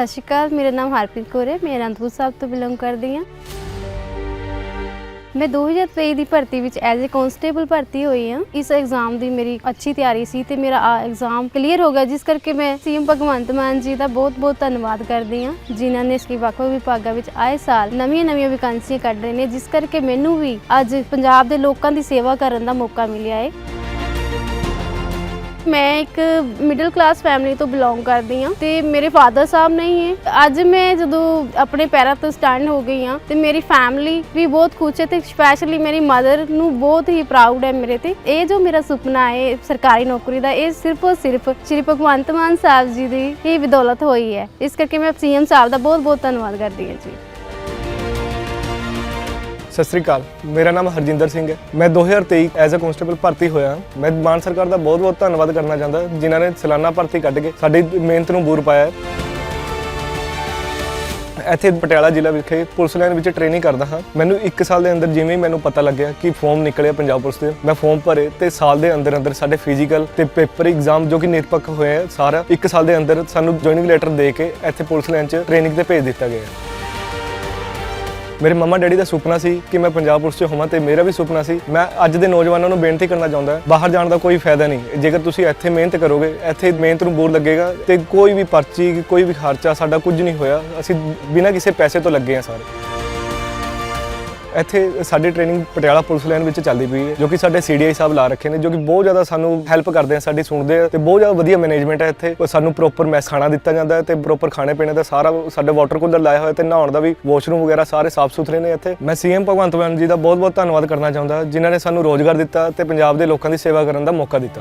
ਸਤਿ ਸ਼੍ਰੀ ਅਕਾਲ, ਮੇਰਾ ਨਾਮ ਹਰਪ੍ਰੀਤ ਕੌਰ ਹੈ, ਮੈਂ ਅਨੰਦਪੁਰ ਸਾਹਿਬ ਤੋਂ ਬਿਲੋਂਗ ਕਰਦੀ ਹਾਂ। ਮੈਂ 2023 ਦੀ ਭਰਤੀ ਵਿੱਚ ਐਜ਼ ਅ ਕਨਸਟੇਬਲ ਭਰਤੀ ਹੋਈ ਹਾਂ। ਇਸ ਐਗਜ਼ਾਮ ਦੀ ਮੇਰੀ ਅੱਛੀ ਤਿਆਰੀ ਸੀ ਤੇ ਮੇਰਾ ਆ ਐਗਜ਼ਾਮ ਕਲੀਅਰ ਹੋ ਗਿਆ, ਜਿਸ ਕਰਕੇ ਮੈਂ ਸੀਐਮ ਭਗਵੰਤ ਮਾਨ ਜੀ ਦਾ ਬਹੁਤ-ਬਹੁਤ ਧੰਨਵਾਦ ਕਰਦੀ ਹਾਂ, ਜਿਨ੍ਹਾਂ ਨੇ ਇਸਕੀ ਵੱਖ-ਵੱਖ ਵਿਭਾਗਾਂ ਵਿੱਚ ਆਏ ਸਾਲ ਨਵੀਆਂ-ਨਵੀਆਂ ਵੈਕੈਂਸੀਆਂ ਕੱਢ ਰਹੇ ਨੇ, ਜਿਸ ਕਰਕੇ ਮੈਨੂੰ ਵੀ ਅੱਜ ਪੰਜਾਬ ਦੇ ਲੋਕਾਂ ਦੀ ਸੇਵਾ ਕਰਨ ਦਾ ਮੌਕਾ ਮਿਲਿਆ ਹੈ। ਮੈਂ ਇੱਕ ਮਿਡਲ ਕਲਾਸ ਫੈਮਿਲੀ ਤੋਂ ਬਿਲੋਂਗ ਕਰਦੀ ਹਾਂ ਤੇ ਮੇਰੇ ਫਾਦਰ ਸਾਹਿਬ ਨਹੀਂ ਹੈ। ਅੱਜ ਮੈਂ ਜਦੋਂ ਆਪਣੇ ਪੈਰਾਂ ਤੋਂ ਸਟੈਂਡ ਹੋ ਗਈ ਹਾਂ ਤੇ ਮੇਰੀ ਫੈਮਿਲੀ ਵੀ ਬਹੁਤ ਖੁਸ਼ ਹੈ ਤੇ ਸਪੈਸ਼ਲੀ ਮੇਰੀ ਮਦਰ ਨੂੰ ਬਹੁਤ ਹੀ ਪ੍ਰਾਊਡ ਹੈ ਮੇਰੇ ਤੇ। ਇਹ ਜੋ ਮੇਰਾ ਸੁਪਨਾ ਹੈ ਸਰਕਾਰੀ ਨੌਕਰੀ ਦਾ, ਇਹ ਸਿਰਫ ਔਰ ਸਿਰਫ ਸ਼੍ਰੀ ਭਗਵੰਤ ਮਾਨ ਸਾਹਿਬ ਜੀ ਦੀ ਹੀ ਬਦੌਲਤ ਹੋਈ ਹੈ। ਇਸ ਕਰਕੇ ਮੈਂ ਸੀਐਮ ਸਾਹਿਬ ਦਾ ਬਹੁਤ ਬਹੁਤ ਧੰਨਵਾਦ ਕਰਦੀ ਹਾਂ ਜੀ। ਸਤਿ ਸ੍ਰੀ ਅਕਾਲ। ਮੇਰਾ ਨਾਮ ਹਰਜਿੰਦਰ ਸਿੰਘ ਹੈ। ਮੈਂ 2023 ਐਜ਼ ਅ ਕਨਸਟੇਬਲ ਭਰਤੀ ਹੋਇਆ ਹਾਂ। ਮੈਂ ਮਾਨ ਸਰਕਾਰ ਦਾ ਬਹੁਤ-ਬਹੁਤ ਧੰਨਵਾਦ ਕਰਨਾ ਚਾਹੁੰਦਾ, ਜਿਨ੍ਹਾਂ ਨੇ ਸਾਲਾਨਾ ਭਰਤੀ ਕੱਢ ਕੇ ਸਾਡੀ ਮਿਹਨਤ ਨੂੰ ਬੂਰ ਪਾਇਆ ਇੱਥੇ ਪਟਿਆਲਾ ਜ਼ਿਲ੍ਹਾ ਵਿਖੇ ਪੁਲਿਸ ਲਾਈਨ ਵਿੱਚ ਟ੍ਰੇਨਿੰਗ ਕਰਦਾ ਹਾਂ। ਮੈਨੂੰ 1 ਸਾਲ ਦੇ ਅੰਦਰ ਜਿਵੇਂ ਹੀ ਮੈਨੂੰ ਪਤਾ ਲੱਗਿਆ ਕਿ ਫਾਰਮ ਨਿਕਲਿਆ ਪੰਜਾਬ ਪੁਲਿਸ ਦੇ, ਮੈਂ ਫਾਰਮ ਭਰੇ ਤੇ ਸਾਲ ਦੇ ਅੰਦਰ ਅੰਦਰ ਸਾਡੇ ਫਿਜ਼ੀਕਲ ਤੇ ਪੇਪਰ ਐਗਜ਼ਾਮ ਜੋ ਕਿ ਨਿਰਪੱਖ ਹੋਇਆ ਸਾਰਾ 1 ਸਾਲ ਦੇ ਅੰਦਰ ਸਾਨੂੰ ਜੁਆਇਨਿੰਗ ਲੈਟਰ ਦੇ ਕੇ ਇੱਥੇ ਪੁਲਿਸ ਲਾਈਨ 'ਚ ਟ੍ਰੇਨਿੰਗ ਤੇ ਭੇਜ ਦਿੱਤਾ ਗਿਆ ਮੇਰੇ ਮਮਾ ਡੈਡੀ ਦਾ ਸੁਪਨਾ ਸੀ ਕਿ ਮੈਂ ਪੰਜਾਬ ਪੁਲਿਸ 'ਚ ਹੋਵਾਂ ਤੇ ਮੇਰਾ ਵੀ ਸੁਪਨਾ ਸੀ। ਮੈਂ ਅੱਜ ਦੇ ਨੌਜਵਾਨਾਂ ਨੂੰ ਬੇਨਤੀ ਕਰਨਾ ਚਾਹੁੰਦਾ ਬਾਹਰ ਜਾਣ ਦਾ ਕੋਈ ਫਾਇਦਾ ਨਹੀਂ। ਜੇਕਰ ਤੁਸੀਂ ਇੱਥੇ ਮਿਹਨਤ ਕਰੋਗੇ, ਇੱਥੇ ਮਿਹਨਤ ਨੂੰ ਬੋਰ ਲੱਗੇਗਾ ਤੇ ਕੋਈ ਵੀ ਪਰਚੀ, ਕੋਈ ਵੀ ਖਰਚਾ ਸਾਡਾ ਕੁਝ ਨਹੀਂ ਹੋਇਆ। ਅਸੀਂ ਬਿਨਾਂ ਕਿਸੇ ਪੈਸੇ ਤੋਂ ਲੱਗੇ ਆ ਸਾਰੇ। ਇੱਥੇ ਸਾਡੀ ਟ੍ਰੇਨਿੰਗ ਪਟਿਆਲਾ ਪੁਲਿਸ ਲਾਈਨ ਵਿੱਚ ਚੱਲਦੀ ਪਈ ਹੈ, ਜੋ ਕਿ ਸਾਡੇ ਸੀਡੀਆਈ ਸਾਹਿਬ ਲਾ ਰੱਖੇ ਨੇ, ਜੋ ਕਿ ਬਹੁਤ ਜ਼ਿਆਦਾ ਸਾਨੂੰ ਹੈਲਪ ਕਰਦੇ ਆ, ਸਾਡੀ ਸੁਣਦੇ ਆ ਤੇ ਬਹੁਤ ਜ਼ਿਆਦਾ ਵਧੀਆ ਮੈਨੇਜਮੈਂਟ ਹੈ ਇੱਥੇ। ਸਾਨੂੰ ਪ੍ਰੋਪਰ ਮੈਸ ਖਾਣਾ ਦਿੱਤਾ ਜਾਂਦਾ ਹੈ ਤੇ ਪ੍ਰੋਪਰ ਖਾਣੇ ਪੀਣੇ ਦਾ ਸਾਰਾ ਸਾਡੇ ਵਾਟਰ ਕੂਲਰ ਲਾਇਆ ਹੋਇਆ ਤੇ ਨਹਾਉਣ ਦਾ ਵੀ ਵਾਸ਼ਰੂਮ ਵਗੈਰਾ ਸਾਰੇ ਸਾਫ਼ ਸੁਥਰੇ ਨੇ ਇੱਥੇ। ਮੈਂ ਸੀਐਮ ਭਗਵੰਤ ਮਾਨ ਜੀ ਦਾ ਬਹੁਤ ਬਹੁਤ ਧੰਨਵਾਦ ਕਰਨਾ ਚਾਹੁੰਦਾ, ਜਿਨ੍ਹਾਂ ਨੇ ਸਾਨੂੰ ਰੋਜ਼ਗਾਰ ਦਿੱਤਾ ਤੇ ਪੰਜਾਬ ਦੇ ਲੋਕਾਂ ਦੀ ਸੇਵਾ ਕਰਨ ਦਾ ਮੌਕਾ ਦਿੱਤਾ।